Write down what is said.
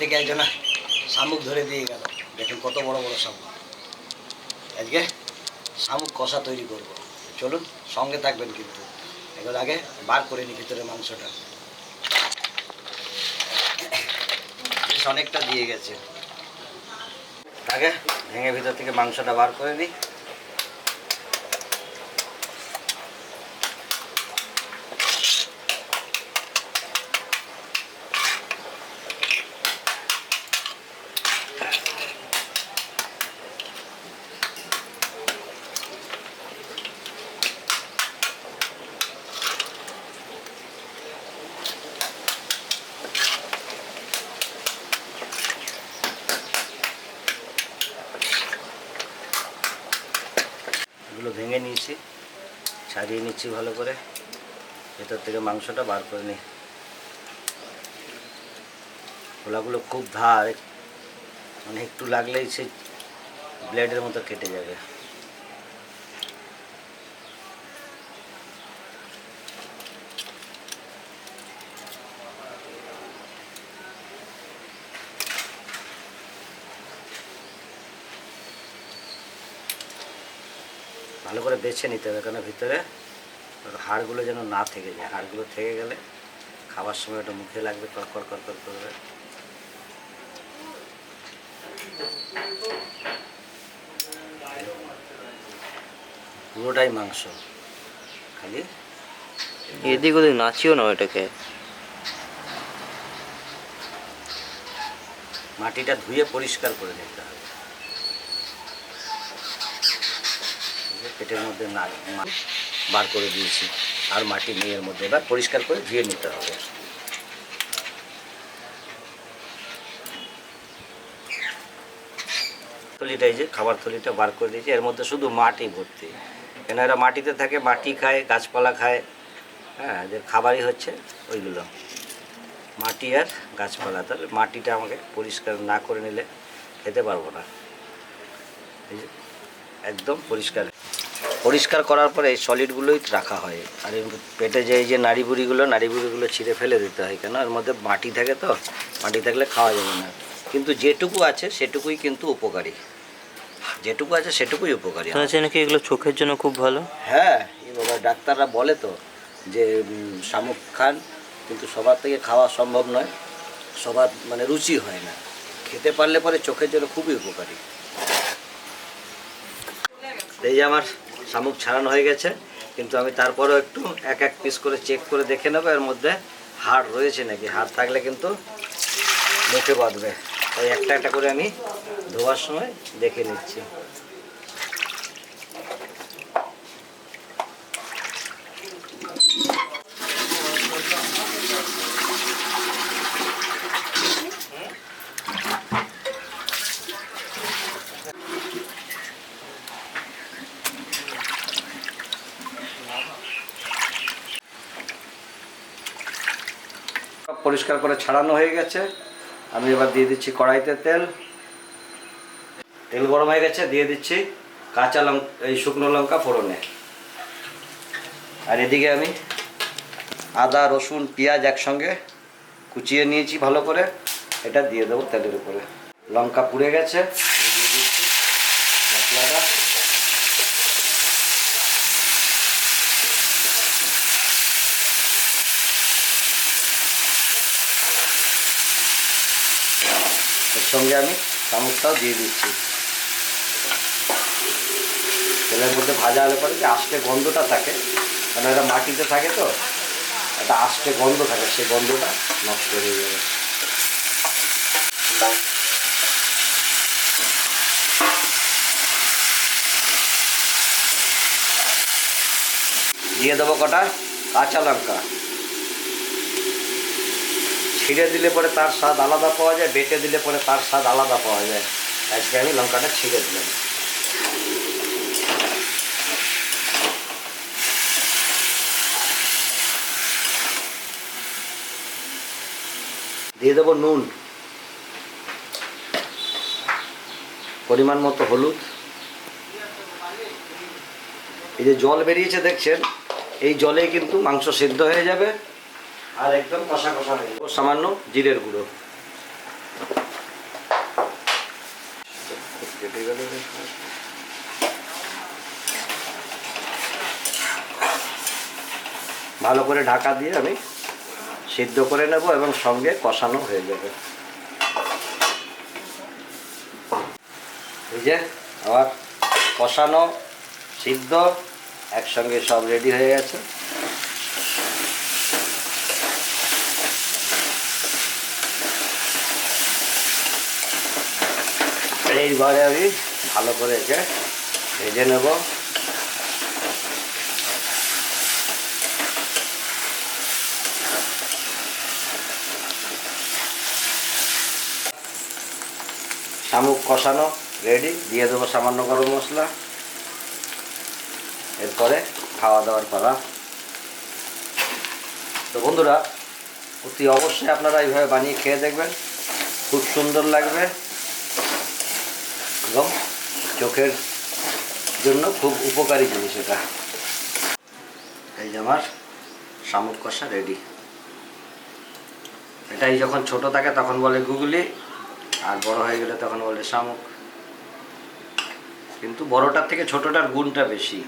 থেকে একজন শামুক ধরে দিয়ে গেল। দেখুন কত বড় বড় শামুক। আজকে শামুক কষা তৈরি করব। চলুন, সঙ্গে থাকবেন কিন্তু। এগুলো আগে বার করে নি ভিতরে মাংসটা। বেশ অনেকটা দিয়ে গেছে। আগে ভেঙে ভিতর থেকে মাংসটা বার করে নিই। এগুলো ভেঙে নিয়েছি, ছাড়িয়ে নিচ্ছি ভালো করে। ভেতর থেকে মাংসটা বার করে নিই খোলাগুলো খুব ধার মানে একটু লাগলেই সে ব্লেডের মতো কেটে যাবে। ভালো করে বেছে নিতে হবে কারণ ভিতরে হাড়গুলো যেন না থেকে যায়। হাড়গুলো থেকে গেলে খাবার সময় ওটা মুখে লাগবে, কড়কড় কড়কড় করবে পুরোটাই মাংস। খালি? এদিক ওদিক নাচিও না ওটাকে মাটিটা ধুয়ে পরিষ্কার করে নিতে হবে। পেটের মধ্যে না বার করে দিয়েছি। আর মাটি নেই এর মধ্যে এবার পরিষ্কার করে ধুয়ে নিতে হবে। থলিটা এই যে, খাবার থলিটা বার করে দিয়েছি। এর মধ্যে শুধু মাটি ভর্তি। কেন এরা মাটিতে থাকে, মাটি খায়, গাছপালা খায়। হ্যাঁ যে খাবারই হচ্ছে ওইগুলো। মাটি আর গাছপালা, তাহলে মাটিটা আমাকে পরিষ্কার না করে নিলে খেতে পারব না। এই একদম পরিষ্কার। পরিষ্কার করার পরে এই সলিডগুলোই রাখা হয়। আর পেটে যে এই যে নাড়ি বুড়িগুলো নাড়ি বুড়িগুলো ছিঁড়ে ফেলে দিতে হয়। কেন? এর মধ্যে মাটি থাকে তো, মাটি থাকলে খাওয়া যাবে না। কিন্তু যেটুকু আছে সেটুকুই কিন্তু উপকারী। যেটুকু আছে সেটুকুই উপকারী। শুনেছি নাকি এগুলো চোখের জন্য খুব ভালো। হ্যাঁ এই বাবা ডাক্তাররা বলে তো যে শামুক খান কিন্তু সবার থেকে খাওয়া সম্ভব নয়। সবার মানে রুচি হয় না। খেতে পারলে পরে চোখের জন্য খুবই উপকারী। এই যে আমার শামুক ছাড়ানো হয়ে গেছে কিন্তু আমি তারপরেও একটু এক এক পিস করে চেক করে দেখে নেব। এর মধ্যে হাড় রয়েছে নাকি? হাড় থাকলে কিন্তু মুখে বাঁধবে। তাই একটা একটা করে আমি ধোয়ার সময় দেখে নিচ্ছি। পরিষ্কার করে ছাড়ানো হয়ে গেছে। আমি এবার দিয়ে দিচ্ছি কড়াইতে তেল। তেল গরম হয়ে গেছে, দিয়ে দিচ্ছি কাঁচা লঙ্কা, এই শুকনো লঙ্কা ফোড়নে। আর এদিকে আমি আদা, রসুন, পেঁয়াজ একসঙ্গে কুচিয়ে নিয়েছি ভালো করে। এটা দিয়ে দেবো তেলের উপরে। লঙ্কা পুড়ে গেছে আমি দিয়ে দিচ্ছি মশলাটা এর সঙ্গে আমি শামুকটাও দিয়ে দিচ্ছি। তেলের মধ্যে ভাজা হলে পরে যে আস্তে গন্ধটা থাকে? কারণ এটা মাটিতে থাকে তো? একটা আস্তে গন্ধ থাকে, সেই গন্ধটা নষ্ট হয়ে যাবে। দিয়ে দেবো কটা কাঁচা লঙ্কা। ছিঁড়ে দিলে পরে তার স্বাদ আলাদা পাওয়া যায়, বেটে দিলে পরে তার স্বাদ আলাদা পাওয়া যায়। আজকে আমি লঙ্কাটা ছিঁড়ে দিলাম। দিয়ে দেবো নুন। পরিমাণ মতো হলুদ। এই যে জল বেরিয়েছে দেখছেন, এই জলেই কিন্তু মাংস সিদ্ধ হয়ে যাবে। আর একদম কষা কষা হয়ে ও সামান্য জিরের গুঁড়ো। ভালো করে ঢাকা দিয়ে আমি সিদ্ধ করে নেব এবং সঙ্গে কষানো হয়ে যাবে। বুঝে আবার কষানো, সিদ্ধ, একসঙ্গে সব রেডি হয়ে গেছে। এইবারে আমি ভালো করে একে ভেজে নেব। শামুক কষানো রেডি দিয়ে দেবো সামান্য গরম মশলা। এরপরে খাওয়া দাওয়ার পালা। তো বন্ধুরা, অতি অবশ্যই আপনারা এইভাবে বানিয়ে খেয়ে দেখবেন। খুব সুন্দর লাগবে। চোখের জন্য খুব উপকারী জিনিস এটা। এই যে আমার শামুক কষা রেডি এটাই যখন ছোট থাকে তখন বলে গুগলি, আর বড় হয়ে গেলে তখন বলে শামুক। কিন্তু বড়টার থেকে ছোটটার গুণটা বেশি।